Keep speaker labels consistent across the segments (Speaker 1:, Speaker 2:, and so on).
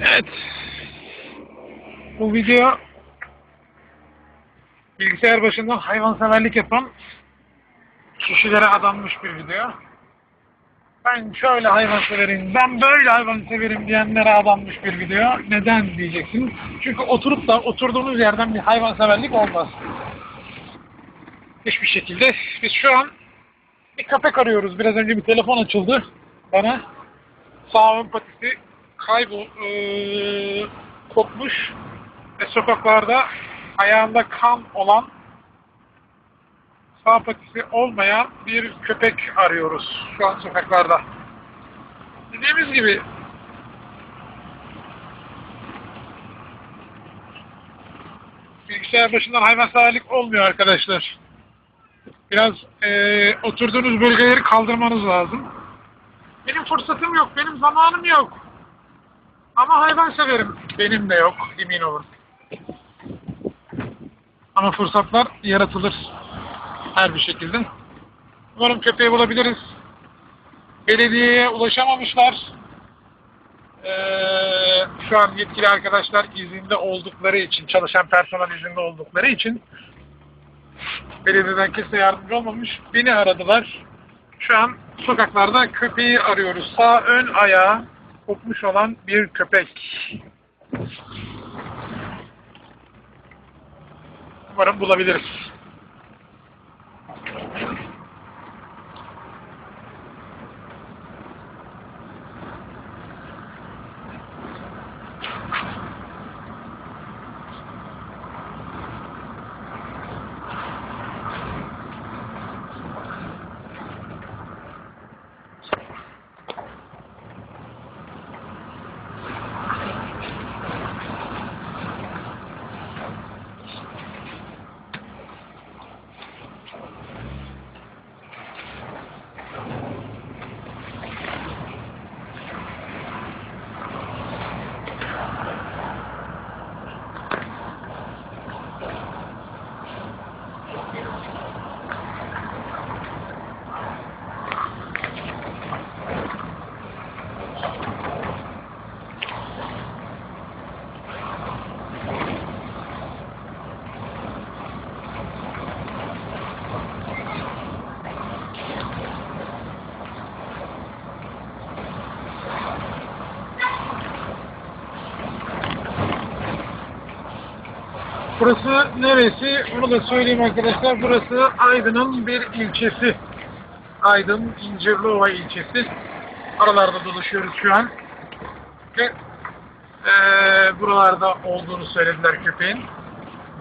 Speaker 1: Evet. Bu video bilgisayar başında hayvanseverlik yapan kişilere adanmış bir video. Ben şöyle hayvan severim, ben böyle hayvan severim diyenlere adanmış bir video. Neden diyeceksiniz? Çünkü oturup da oturduğunuz yerden bir hayvanseverlik olmaz. Hiçbir şekilde. Biz şu an bir köpek arıyoruz. Biraz önce bir telefon açıldı bana. Sağ ön patisi kaybol, eee, kopmuş ve sokaklarda ayağında kan olan sağ patisi olmayan bir köpek arıyoruz şu an sokaklarda. Dediğimiz gibi bilgisayar başından hayvanseverlik olmuyor arkadaşlar. Biraz eee, oturduğunuz bölgeleri kaldırmanız lazım. Benim fırsatım yok, benim zamanım yok. Ama hayvan severim. Benim de yok, emin olun. Ama fırsatlar yaratılır her bir şekilde. Umarım köpeği bulabiliriz. Belediyeye ulaşamamışlar. Ee, şu an yetkili arkadaşlar izinde oldukları için, çalışan personel izinde oldukları için belediyeden kimse yardımcı olmamış. Beni aradılar. Şu an sokaklarda köpeği arıyoruz. Sağ ön ayağı kopmuş olan bir köpek. Umarım bulabiliriz. Burası neresi? Onu da söyleyeyim arkadaşlar. Burası Aydın'ın bir ilçesi. Aydın İncirliova ilçesi. Aralarda dolaşıyoruz şu an. Ve eee, buralarda olduğunu söylediler köpeğin.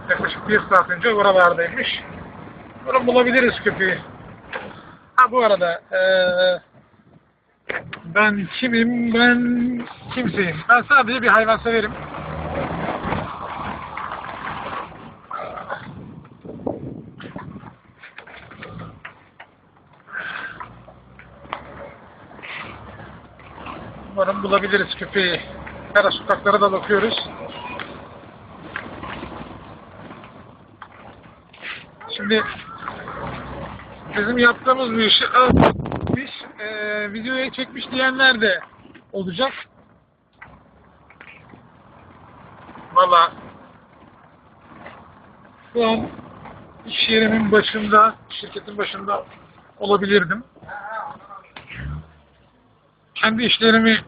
Speaker 1: Yaklaşık bir saat önce buralardaymış. Bunu bulabiliriz köpeği. Ha bu arada eee, ben kimim? Ben kimseyim? Ben sadece bir hayvan severim. Umarım bulabiliriz köpeği. Ara sokaklara da bakıyoruz. Şimdi bizim yaptığımız bir işi almış, e, videoya çekmiş diyenler de olacak. Valla şu an iş yerimin başında, şirketin başında olabilirdim kendi işlerimi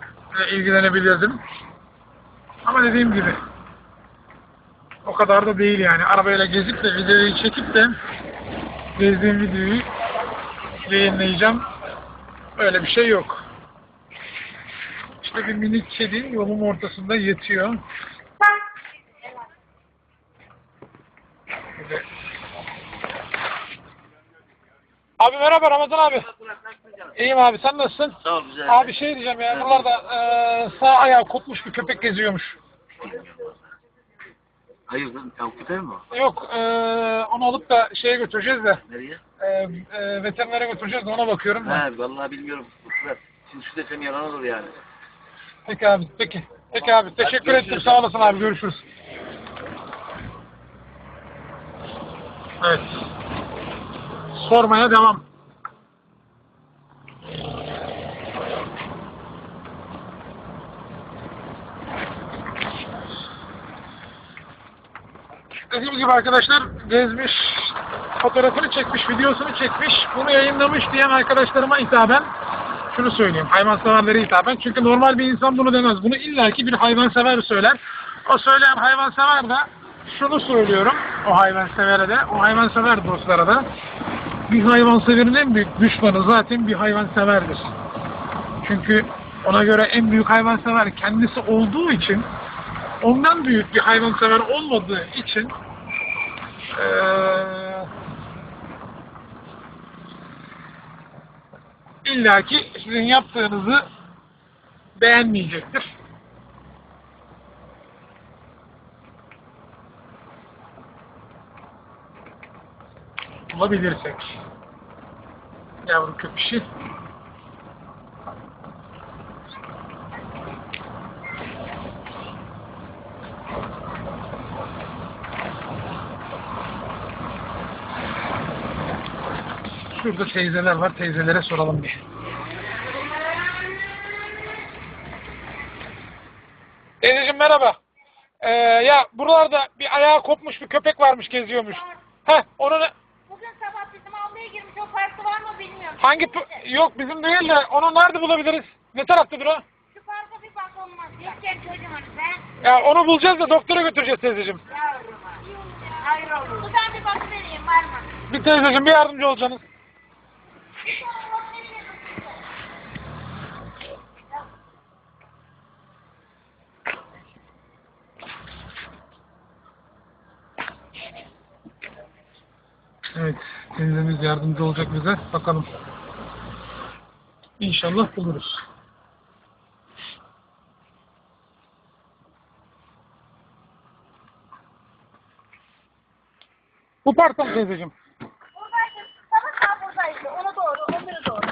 Speaker 1: ilgilenebilirdim. Ama dediğim gibi o kadar da değil yani. Arabayla gezip de videoyu çekip de gezdiğim videoyu yayınlayacağım. Öyle bir şey yok. İşte bir minik kedi yolun ortasında yatıyor. Abi merhaba Ramazan abi. İyiyim abi sen nasılsın?
Speaker 2: Sağ ol güzel.
Speaker 1: Abi şey diyeceğim ya buralarda eee sağ ayağı kopmuş bir köpek geziyormuş.
Speaker 2: Hayırdır tavuk köpeği mi o?
Speaker 1: Yok eee onu alıp da şeye götüreceğiz de
Speaker 2: Nereye?
Speaker 1: eee eee, veterinere götüreceğiz de ona bakıyorum da.
Speaker 2: He vallahi bilmiyorum. Kusura. Şimdi şu desem yalan olur yani.
Speaker 1: Peki abi peki. Peki abi teşekkür ettim
Speaker 2: görüşürüz.
Speaker 1: sağ olasın abi görüşürüz. Evet. Sormaya devam. Dediğim gibi arkadaşlar gezmiş, fotoğrafını çekmiş, videosunu çekmiş, bunu yayınlamış diyen arkadaşlarıma hitaben şunu söyleyeyim. Hayvanseverlere hitaben. Çünkü normal bir insan bunu demez. Bunu illaki bir hayvansever söyler. O söyleyen hayvansever de şunu söylüyorum o hayvansevere de, o hayvansever dostlara da bir hayvanseverin en büyük düşmanı zaten bir hayvanseverdir. Çünkü ona göre en büyük hayvansever kendisi olduğu için ondan büyük bir hayvansever olmadığı için eee illaki sizin yaptığınızı beğenmeyecektir. Bulabilirsek. Yavru köpüşü. Şurada teyzeler var. Teyzelere soralım bir. Teyzeciğim merhaba. Ee, ya buralarda bir ayağı kopmuş bir köpek varmış geziyormuş. Heh onu ne-
Speaker 3: Bugün sabah bizim avluya girmiş. O parkı var mı bilmiyorum.
Speaker 1: hangi p- yok bizim değil de onu nerede bulabiliriz? Ne taraftadır o?
Speaker 3: Şu parka bir bak olmaz. Geçen çocuğum onu ben.
Speaker 1: Ya onu bulacağız da doktora götüreceğiz teyzeciğim.
Speaker 3: Yavruma. Hayır olur. Buradan bir bak vereyim var mı?
Speaker 1: Bir teyzeciğim bir yardımcı olacaksınız. Evet, teyzemiz yardımcı olacak bize. Bakalım. İnşallah buluruz. Mı teyzeciğim?
Speaker 3: Buradaydı. Sabah sabah buradaydı. Ona doğru. Onları doğru.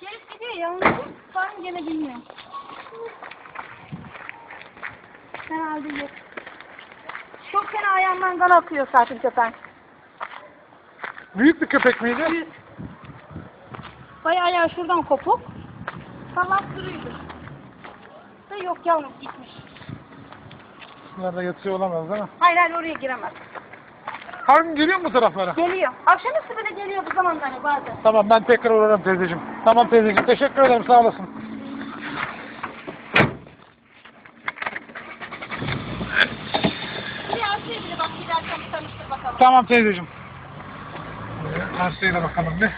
Speaker 3: Gelip gidiyor yalnız. Var mı gene bilmiyorum. Herhalde yok. Çok fena ayağından kan akıyor zaten köpen.
Speaker 1: Büyük bir köpek miydi?
Speaker 3: Bayağı ayağı şuradan kopuk. Salak duruyordu. Da yok yavrum gitmiş.
Speaker 1: Bunlarda yatıyor olamaz değil mi?
Speaker 3: Hayır hayır oraya giremez.
Speaker 1: Gün geliyor mu bu taraflara?
Speaker 3: Geliyor. Akşamüstü bile geliyor bu zamanlarda bazen.
Speaker 1: Tamam ben tekrar uğrarım teyzeciğim. Tamam teyzeciğim teşekkür ederim sağ olasın.
Speaker 3: Bir Asya'ya
Speaker 1: Tamam teyzeciğim. Ee, Arsaya da bakalım bir.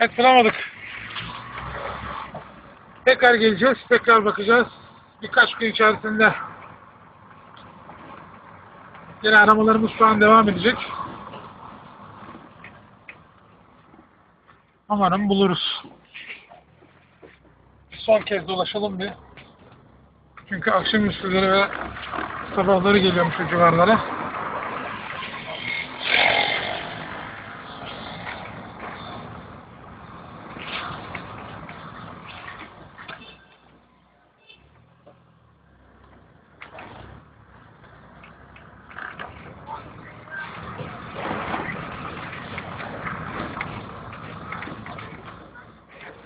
Speaker 1: Evet bulamadık. Tekrar geleceğiz. Tekrar bakacağız. Birkaç gün içerisinde yine aramalarımız şu an devam edecek. Umarım buluruz. Son kez dolaşalım bir. Çünkü akşamüstüleri ve sabahları geliyormuş o civarlara.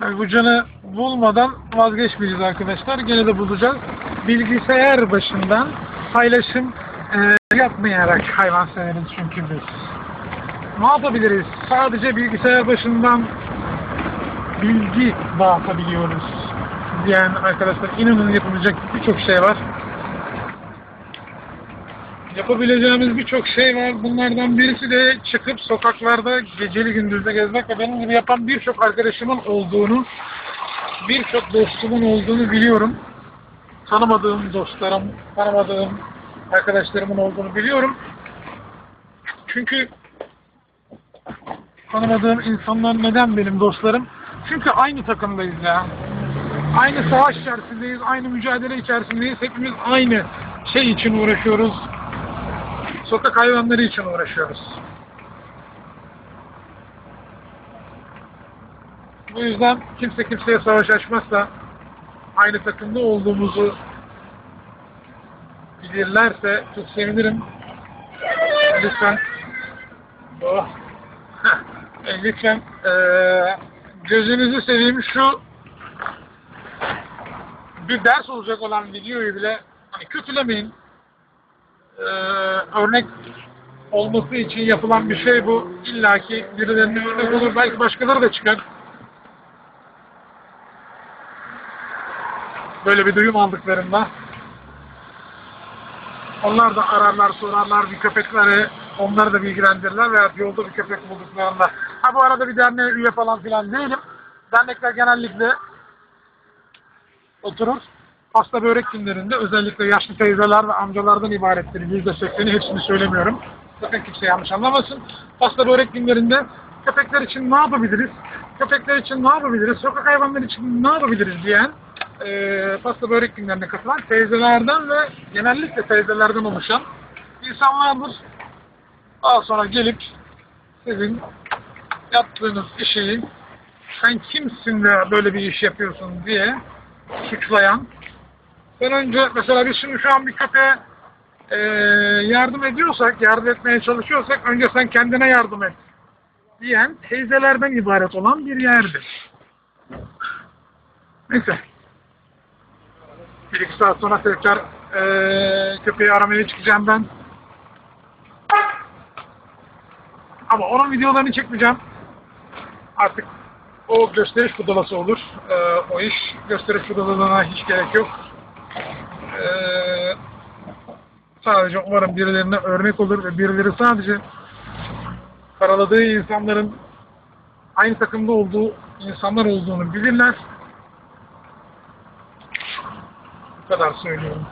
Speaker 1: Yani bu canı bulmadan vazgeçmeyeceğiz arkadaşlar. Gene de bulacağız. Bilgisayar başından paylaşım e, yapmayarak hayvan severiz çünkü biz. Ne yapabiliriz? Sadece bilgisayar başından bilgi dağıtabiliyoruz diyen arkadaşlar inanın yapabilecek birçok şey var. Yapabileceğimiz birçok şey var. Bunlardan birisi de çıkıp sokaklarda geceli gündüzde gezmek ve benim gibi yapan birçok arkadaşımın olduğunu, birçok dostumun olduğunu biliyorum. Tanımadığım dostlarım, tanımadığım arkadaşlarımın olduğunu biliyorum. Çünkü tanımadığım insanlar neden benim dostlarım? Çünkü aynı takımdayız ya. Aynı savaş içerisindeyiz, aynı mücadele içerisindeyiz. Hepimiz aynı şey için uğraşıyoruz. Sokak hayvanları için uğraşıyoruz. Bu yüzden kimse kimseye savaş açmazsa aynı takımda olduğumuzu bilirlerse çok sevinirim. Lütfen oh. E, lütfen eee gözünüzü seveyim şu bir ders olacak olan videoyu bile hani kötülemeyin. Eee, örnek olması için yapılan bir şey bu. İlla ki birilerine örnek olur. Belki başkaları da çıkar. Böyle bir duyum aldıklarında onlar da ararlar, sorarlar bir köpekleri, onları da bilgilendirirler veya yolda bir köpek bulduklarında. Ha bu arada bir derneğe üye falan filan değilim. Dernekler genellikle oturur. Pasta börek günlerinde özellikle yaşlı teyzeler ve amcalardan ibarettir. Yüzde sekseni hepsini söylemiyorum. Sakın kimse yanlış anlamasın. Pasta börek günlerinde köpekler için ne yapabiliriz? Köpekler için ne yapabiliriz? Sokak hayvanları için ne yapabiliriz diyen eee pasta börek günlerine katılan teyzelerden ve genellikle teyzelerden oluşan insanlardır. Daha sonra gelip sizin yaptığınız işi sen kimsin de böyle bir iş yapıyorsun diye suçlayan sen önce mesela biz şimdi şu an bir köpeğe eee, yardım ediyorsak, yardım etmeye çalışıyorsak önce sen kendine yardım et diyen teyzelerden ibaret olan bir yerdir. Neyse. Bir iki saat sonra tekrar eee köpeği aramaya çıkacağım ben. Ama onun videolarını çekmeyeceğim. Artık o gösteriş budalası olur. Eee, o iş gösteriş budalalığına hiç gerek yok. Eee, sadece umarım birilerine örnek olur ve birileri sadece karaladığı insanların aynı takımda olduğu insanlar olduğunu bilirler. Bu kadar söylüyorum.